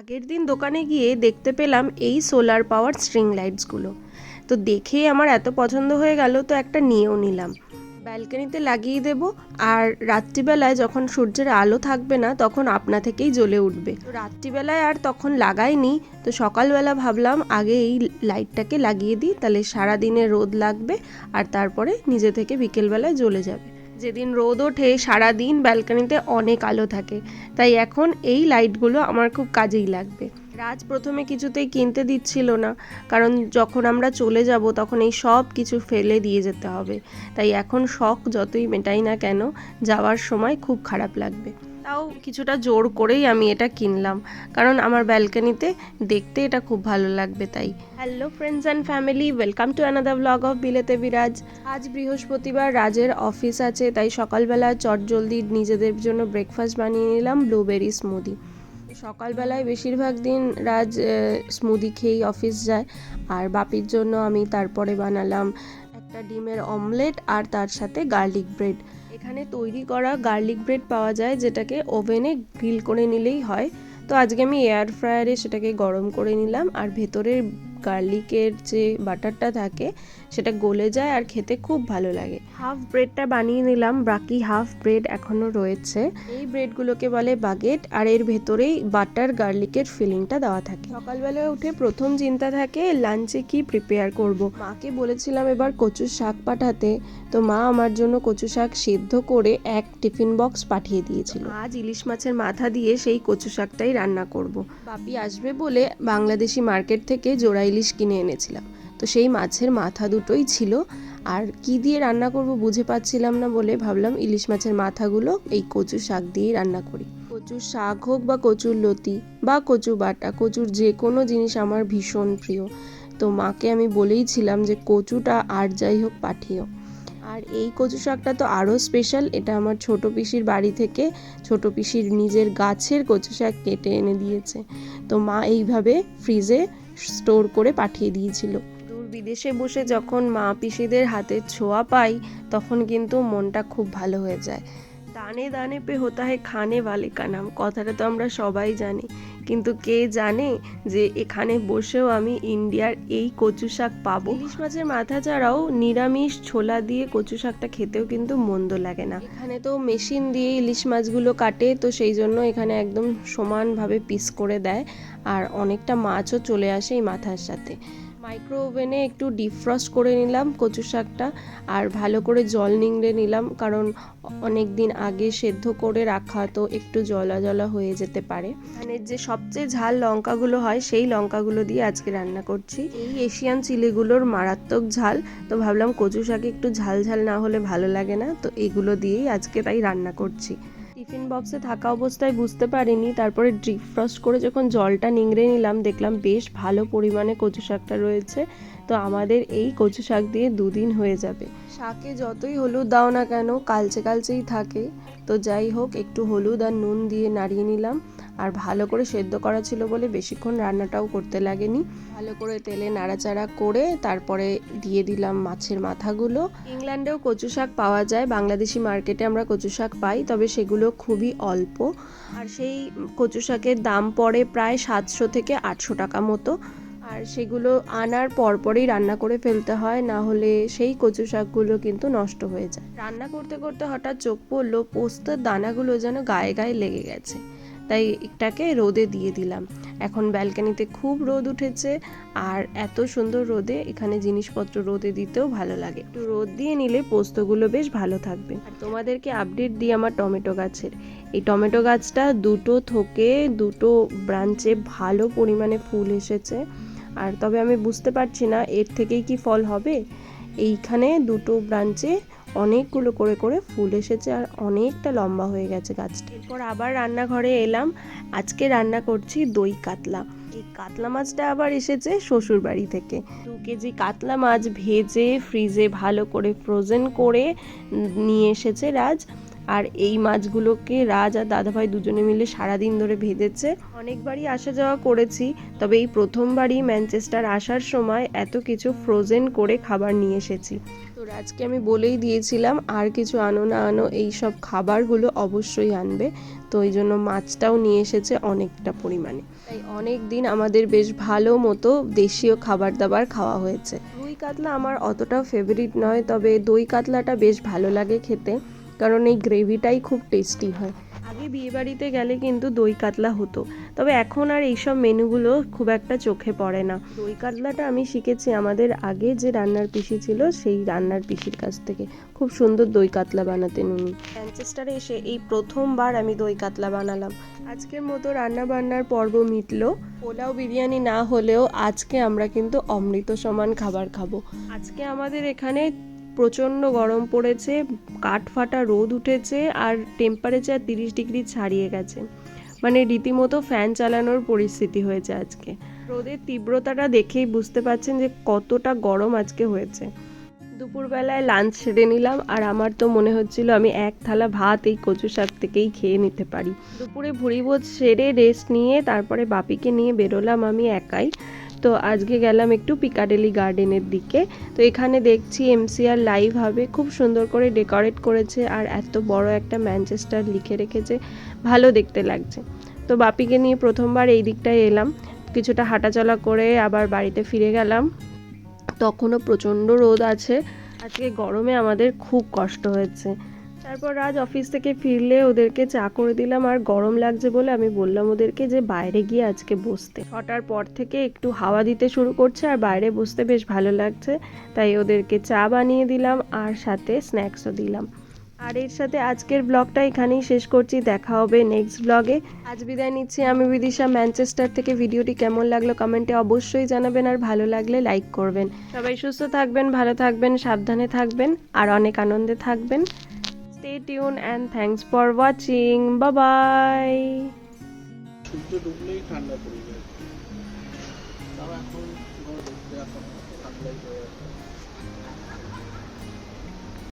আগের দিন দোকানে গিয়ে দেখতে পেলাম এই সোলার পাওয়ার স্ট্রিং লাইটসগুলো তো দেখেই আমার এত পছন্দ হয়ে গেল, তো একটা নিয়েও নিলাম। ব্যালকনিতে লাগিয়ে দেব, আর রাত্রিবেলায় যখন সূর্যের আলো থাকবে না, তখন আপনা থেকেই জ্বলে উঠবে। রাত্রিবেলায় আর তখন লাগাইনি, তো সকালবেলা ভাবলাম আগে এই লাইটটাকে লাগিয়ে দিই, তাহলে সারাদিনে রোদ লাগবে, আর তারপরে নিজে থেকে বিকেলবেলায় জ্বলে যাবে। যেদিন রোদ ওঠে, সারাদিন ব্যালকানিতে অনেক আলো থাকে। তাই এখন এই লাইটগুলো আমার খুব কাজেই লাগবে। রাজ প্রথমে কিছুতেই কিনতে দিচ্ছিল না, কারণ যখন আমরা চলে যাব তখন এই সব কিছু ফেলে দিয়ে যেতে হবে। তাই এখন শখ যতই মেটাই না কেন, যাওয়ার সময় খুব খারাপ লাগবে। তাও কিছুটা জোর করেই আমি এটা কিনলাম। কারণ আমার ব্যালকনিতে দেখতে এটা খুব ভালো লাগবে তাই। Hello friends and family welcome to another blog of বিলেতে Biraj আজ বৃহস্পতিবার রাজের অফিস আছে, তাই সকালবেলা চটজলদি নিজেদের জন্য ব্রেকফাস্ট বানিয়ে নিলাম ব্লুবেরি স্মুদি সকালবেলায় বেশিরভাগ দিন রাজ স্মুদি খেয়েই অফিস যায়। আর বাপির জন্য আমি তারপরে বানালাম একটা ডিমের অমলেট আর তার সাথে গার্লিক ব্রেড এখানে তৈরি করা গার্লিক ব্রেড পাওয়া যায়, যেটাকে ওভেনে গ্রিল করে নিলেই হয়। তো আজকে আমি এয়ার ফ্রায়ারে সেটাকে গরম করে নিলাম, আর ভেতরের গার্লিকের যে বাটারটা থাকে, সেটা গলে যায় আর খেতে খুব ভালো লাগে। হাফ ব্রেডটা বানিয়ে নিলাম, বাকি হাফ ব্রেড এখনও রয়েছে। এই ব্রেডগুলোকে বলে বাগেট, আর এর ভেতরেই বাটার, গার্লিকের ফিলিংটা দেওয়া থাকে। সকালবেলা উঠে প্রথম চিন্তা থাকে, লাঞ্চে কি প্রিপেয়ার করব? মাকে বলেছিলাম এবার কচু শাক পাঠাতে। তো মা আমার জন্য কচু শাক সেদ্ধ করে এক টিফিন বক্স পাঠিয়ে দিয়েছিল। আজ ইলিশ মাছের মাথা দিয়ে সেই কচু শাকটাই রান্না করব। বাপি আসবে বলে বাংলাদেশি মার্কেট থেকে জোড়া ইলিশ কিনে এনেছিলাম। তো সেই মাছের মাথা দুটোই ছিল। আর কি দিয়ে রান্না করব বুঝে পাচ্ছিলাম না বলে ভাবলাম ইলিশ মাছের মাথাগুলো এই কচু শাক দিয়েই রান্না করি। কচুর শাক হোক বা কচুর লতি বা কচু বাটা, কচুর যে কোনো জিনিস আমার ভীষণ প্রিয়। তো মাকে আমি বলেইছিলাম যে কচুটা আর যাই হোক পাঠিও আর এই কচু শাকটা তো আরও স্পেশাল, এটা আমার ছোট পিসির বাড়ি থেকে ছোট পিসির নিজের গাছের কচু শাক কেটে এনে দিয়েছে। তো মা এইভাবে ফ্রিজে স্টোর করে পাঠিয়ে দিয়েছিল। বিদেশে বসে যখন মা পিসিদের হাতে ছোঁয়া পাই, তখন কিন্তু মনটা খুব ভালো হয়ে যায়। দানে দানে পে হোতা হে খানে বালে কানাম কথাটা তো আমরা সবাই জানি। কিন্তু কে জানে যে এখানে বসেও আমি ইন্ডিয়ার এই কচু শাক পাবো? ইলিশ মাছের মাথা ছাড়াও নিরামিষ ছোলা দিয়ে কচু শাকটা খেতেও কিন্তু মন্দ লাগে না। এখানে তো মেশিন দিয়ে ইলিশ মাছগুলো কাটে, তো সেই জন্য এখানে একদম সমানভাবে পিস করে দেয়। আর অনেকটা মাছও চলে আসে এই মাথার সাথে। মাইক্রো ওভেনে একটু ডিফ্রস্ট করে নিলাম কচু শাকটা আর ভালো করে জল নিংড়ে নিলাম কারণ অনেক দিন আগে সেদ্ধ করে রাখা তো একটু জলা জলা হয়ে যেতে পারে। মানে যে সবচেয়ে ঝাল লঙ্কাগুলো হয় সেই লঙ্কাগুলো দিয়ে আজকে রান্না করছি। এই এশিয়ান চিলিগুলোর মারাত্মক ঝাল, তো ভাবলাম কচু শাকে একটু ঝাল ঝাল না হলে ভালো লাগে না, তো এগুলো দিয়েই আজকে তাই রান্না করছি। টিফিন বক্সে থাকা অবস্থায় বুঝতে পারিনি। তারপরে ড্রিপ ফ্রস্ট করে যখন জলটা নিংড়ে নিলাম, দেখলাম বেশ ভালো পরিমাণে কচু শাকটা রয়েছে। তো আমাদের এই কচু শাক দিয়ে দুদিন হয়ে যাবে। শাকে যতই হলুদ দাও না কেন, কালচে কালচেই থাকে। তো যাই হোক, একটু হলুদ আর নুন দিয়ে নাড়িয়ে নিলাম। আর ভালো করে সেদ্ধ করা ছিল বলে বেশিক্ষণ রান্নাটাও করতে লাগেনি। ভালো করে তেলে নাড়াচাড়া করে তারপরে দিয়ে দিলাম মাছের মাথাগুলো। ইংল্যান্ডেও কচু শাক পাওয়া যায়, বাংলাদেশি মার্কেটে আমরা কচু শাক পাই, তবে সেগুলো খুবই অল্প। আর সেই কচু শাকের দাম পড়ে প্রায় সাতশো থেকে আটশো টাকা মতো। আর সেগুলো আনার পরপরই রান্না করে ফেলতে হয়, না হলে সেই কচু শাকগুলো কিন্তু নষ্ট হয়ে যায়। রান্না করতে করতে হঠাৎ চোখ পড়ল পোস্তের দানাগুলো যেন গায়ে গায়ে লেগে গেছে। তাই এটাকে রোদে দিয়ে দিলাম। এখন ব্যালকানিতে খুব রোদ উঠেছে আর এত সুন্দর রোদে এখানে জিনিসপত্র রোদে দিতেও ভালো লাগে। একটু রোদ দিয়ে নিলে পোস্তগুলো বেশ ভালো থাকবে। আর তোমাদেরকে আপডেট দিই আমার টমেটো গাছের। এই টমেটো গাছটা দুটো থোকে দুটো ব্রাঞ্চে ভালো পরিমাণে ফুল এসেছে। আর তবে আমি বুঝতে পারছি না এর থেকেই কি ফল হবে। এইখানে দুটো ব্রাঞ্চে অনেকগুলো করে করে ফুল এসেছে আর অনেকটা লম্বা হয়ে গেছে গাছটা। এরপর আবার রান্নাঘরে এলাম। আজকে রান্না করছি দই কাতলা। এই কাতলা মাছটা আবার এসেছে শ্বশুর বাড়ি থেকে। দু কেজি কাতলা মাছ ভেজে, ফ্রিজে ভালো করে ফ্রোজেন করে নিয়ে এসেছে রাজ। আর এই মাছগুলোকে রাজ আর দাদাভাই দুজনে মিলে সারাদিন ধরে ভেজেছে। অনেকবারই আসা যাওয়া করেছি, তবে এই প্রথমবারই ম্যানচেস্টার আসার সময় এত কিছু ফ্রোজেন করে খাবার নিয়ে এসেছি। তো রাজকে আমি বলেই দিয়েছিলাম, আর কিছু আনো না আনো, এই সব খাবারগুলো অবশ্যই আনবে। তো এই জন্য মাছটাও নিয়ে এসেছে অনেকটা পরিমাণে। তাই অনেক দিন আমাদের বেশ ভালো মতো দেশীয় খাবার দাবার খাওয়া হয়েছে। রুই কাতলা আমার অতটাও ফেভারিট নয়, তবে দই কাতলাটা বেশ ভালো লাগে খেতে। কারণ এই গ্রেভিটাই খুব টেস্টি হয়। আগে বিয়েবাড়িতে গেলে কিন্তু দই কাতলা হতো, তবে এখন আর এইসব মেনুগুলো খুব একটা চোখে পড়ে না। দই কাতলাটা আমি শিখেছি আমাদের আগে যে রান্নার পিসি ছিল, সেই রান্নার পিসির কাছ থেকে। খুব সুন্দর দই কাতলা বানাতেন উনি। ম্যানচেস্টারে এসে এই প্রথমবার আমি দই কাতলা বানালাম। আজকের মতো রান্না বান্নার পর্ব মিটলো। পোলাও বিরিয়ানি না হলেও আজকে আমরা কিন্তু অমৃত সমান খাবার খাব। আজকে আমাদের এখানে প্রচণ্ড গরম পড়েছে, কাঠ ফাটা রোদ উঠেছে আর টেম্পারেচার তিরিশ ডিগ্রি ছাড়িয়ে গেছে। মানে রীতিমতো ফ্যান চালানোর পরিস্থিতি হয়েছে আজকে। রোদের তীব্রতাটা দেখেই বুঝতে পারছেন যে কতটা গরম আজকে হয়েছে। দুপুরবেলায় লাঞ্চ সেরে নিলাম আর আমার তো মনে হচ্ছিল আমি এক থালা ভাত এই কচু শাক থেকেই খেয়ে নিতে পারি। দুপুরে ভুড়িভোজ সেরে রেস্ট নিয়ে তারপরে বাপিকে নিয়ে বেরোলাম আমি একাই। তো আজকে গেলাম একটু পিকাডেলি গার্ডেনের দিকে। তো এখানে দেখছি এমসিআর লাইভ হবে, খুব সুন্দর করে ডেকোরেট করেছে আর এত বড় একটা ম্যানচেস্টার লিখে রেখেছে, ভালো দেখতে লাগছে। তো বাপিকে নিয়ে প্রথমবার এই দিকটায় এলাম, কিছুটা হাঁটাচলা করে আবার বাড়িতে ফিরে গেলাম। তখনও প্রচণ্ড রোদ আছে, আজকে গরমে আমাদের খুব কষ্ট হয়েছে। তারপর আজ অফিস থেকে ফিরলে ওদেরকে চা করে দিলাম, আর গরম লাগছে বলে আমি বললাম ওদেরকে যে বাইরে গিয়ে আজকে বসতে। ছটার পর থেকে একটু হাওয়া দিতে শুরু করছে, আর বাইরে বসতে বেশ ভালো লাগছে, তাই ওদেরকে চা বানিয়ে দিলাম, আর সাথে স্ন্যাক্সও দিলাম। আর এর সাথে আজকের ব্লগটা এখানেই শেষ করছি, দেখা হবে নেক্সট ব্লগে। আজ বিদায় নিচ্ছি আমি বিদিশা। ম্যানচেস্টার থেকে ভিডিওটি কেমন লাগল কমেন্টে অবশ্যই জানাবেন, আর ভালো লাগলে লাইক করবেন। সবাই সুস্থ থাকবেন, ভালো থাকবেন, সাবধানে থাকবেন, আর অনেক আনন্দে থাকবেন। ঠান্ডা পড়ে যায়। তাও এখন ঠান্ডাই হয়ে আছে।